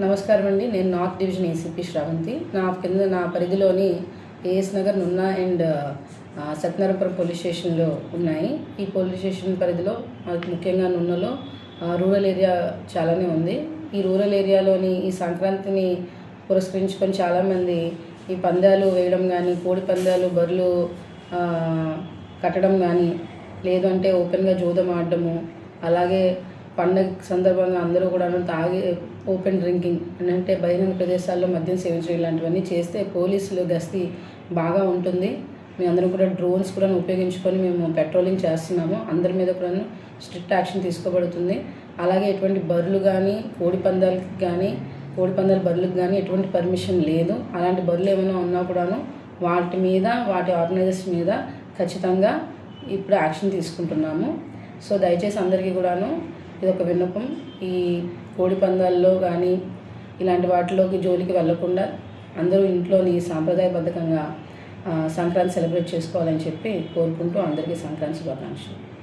నమస్కారం అండి నేను నార్త్ డివిజన్ ఏసీపీ శ్రావంతి. నా కింద నా పరిధిలోని ఏఎస్ నగర్ నున్న అండ్ సత్యనారాయణపురం పోలీస్ స్టేషన్లో ఉన్నాయి. ఈ పోలీస్ స్టేషన్ పరిధిలో ముఖ్యంగా నున్నలో రూరల్ ఏరియా చాలానే ఉంది. ఈ రూరల్ ఏరియాలోని ఈ సంక్రాంతిని పురస్కరించుకొని చాలామంది ఈ పందాలు వేయడం కానీ కోడి పందాలు బర్రెలు కట్టడం కానీ లేదంటే ఓపెన్గా జూదం ఆడడము అలాగే పండగ సందర్భంగా అందరూ కూడా తాగి ఓపెన్ డ్రింకింగ్ అంటే బహిరంగ ప్రదేశాల్లో మద్యం సేవించడం ఇలాంటివన్నీ చేస్తే పోలీసులు గస్తీ బాగా ఉంటుంది. మేము అందరం కూడా డ్రోన్స్ కూడా ఉపయోగించుకొని మేము పెట్రోలింగ్ చేస్తున్నాము. అందరి మీద కూడా స్ట్రిక్ట్ యాక్షన్ తీసుకోబడుతుంది. అలాగే ఎటువంటి బర్రెలు కానీ కోడి పందాలకి కానీ కోడి పందాల బర్రెలకు కానీ ఎటువంటి పర్మిషన్ లేదు. అలాంటి బర్రెలు ఏమైనా ఉన్నా కూడాను వాటి మీద వాటి ఆర్గనైజర్స్ మీద ఖచ్చితంగా ఇప్పుడు యాక్షన్ తీసుకుంటున్నాము. సో దయచేసి అందరికీ కూడాను ఇది ఒక విన్నపం. ఈ కోడి పందాల్లో కానీ ఇలాంటి వాటిలోకి జోలికి వెళ్ళకుండా అందరూ ఇంట్లోని సాంప్రదాయబద్ధకంగా సంక్రాంతి సెలబ్రేట్ చేసుకోవాలని చెప్పి కోరుకుంటూ అందరికీ సంక్రాంతి శుభాకాంక్షలు.